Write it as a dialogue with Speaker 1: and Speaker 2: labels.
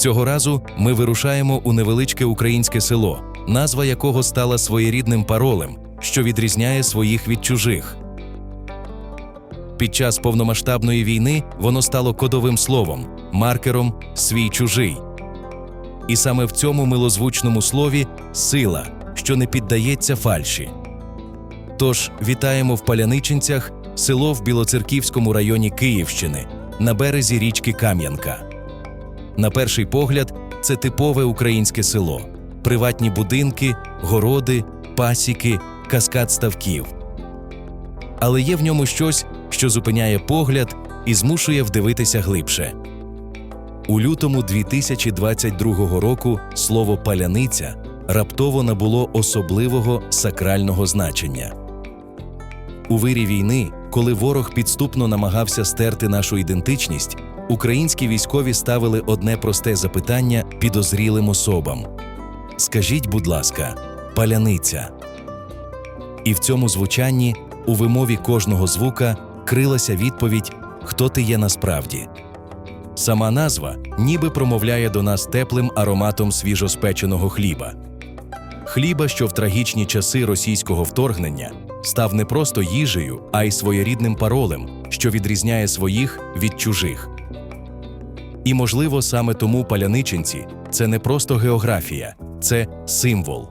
Speaker 1: Цього разу ми вирушаємо у невеличке українське село, назва якого стала своєрідним паролем, що відрізняє своїх від чужих. Під час повномасштабної війни воно стало кодовим словом, маркером свій чужий. І саме в цьому милозвучному слові сила, що не піддається фальші. Тож вітаємо в Паляничинцях, село в Білоцерківському районі Київщини, на березі річки Кам'янка. На перший погляд, це типове українське село: приватні будинки, городи, пасіки, каскад ставків. Але є в ньому щось, що зупиняє погляд і змушує вдивитися глибше. У лютому 2022 року слово паляниця раптово набуло особливого сакрального значення. У вирі війни, коли ворог підступно намагався стерти нашу ідентичність, українські військові ставили одне просте запитання підозрілим особам: Скажіть, будь ласка, паляниця. І в цьому звучанні, у вимові кожного звука, крилася відповідь, хто ти є насправді. Сама назва ніби промовляє до нас теплим ароматом свіжоспеченого хліба. Хліба, що в трагічні часи російського вторгнення став не просто їжею, а й своєрідним паролем, що відрізняє своїх від чужих. І, можливо, саме тому паляничинці це не просто географія, це символ,